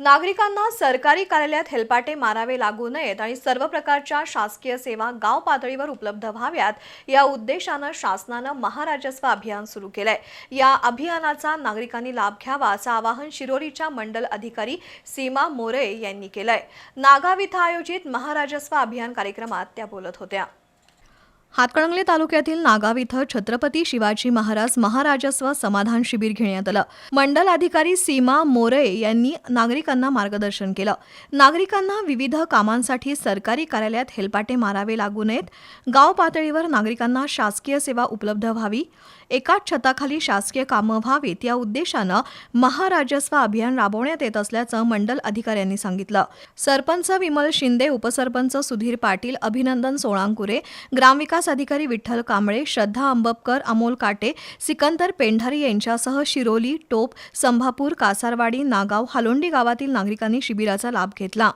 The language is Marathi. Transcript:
नागरिकांना सरकारी कार्यालयात हेलपाटे मारावे लागू नयेत आणि सर्व प्रकारच्या शासकीय सेवा गाव पातळीवर उपलब्ध व्हाव्यात या उद्देशानं शासनानं महाराजस्व अभियान सुरू केलंय. या अभियानाचा नागरिकांनी लाभ घ्यावा असं आवाहन शिरोलीच्या मंडल अधिकारी सीमा मोरे यांनी केलंय. नागाव इथं आयोजित महाराजस्व अभियान कार्यक्रमात त्या बोलत होत्या. हातकणंगले तालुक्यातील नागाव इथं छत्रपती शिवाजी महाराज महाराजस्व समाधान शिबिर घेण्यात आलं. मंडल अधिकारी सीमा मोरे यांनी नागरिकांना मार्गदर्शन केलं. नागरिकांना विविध कामांसाठी सरकारी कार्यालयात हेलपाटे मारावे लागू नयेत. गाव पातळीवर नागरिकांना शासकीय सेवा उपलब्ध व्हावी. एकाच छताखाली शासकीय कामं व्हावीत या उद्देशानं महाराजस्व अभियान राबवण्यात येत असल्याचं मंडल अधिकाऱ्यांनी सांगितलं. सरपंच विमल शिंदे उपसरपंच सुधीर पाटील अभिनंदन सोळांकुरे ग्रामविकास अधिकारी विठ्ठल कांबळे श्रद्धा आंबपकर अमोल काटे सिकंदर पेंढारी यांच्यासह शिरोली टोप संभापूर कासारवाडी नागाव हालोंडी गावातील नागरिकांनी शिबिराचा लाभ घेतला.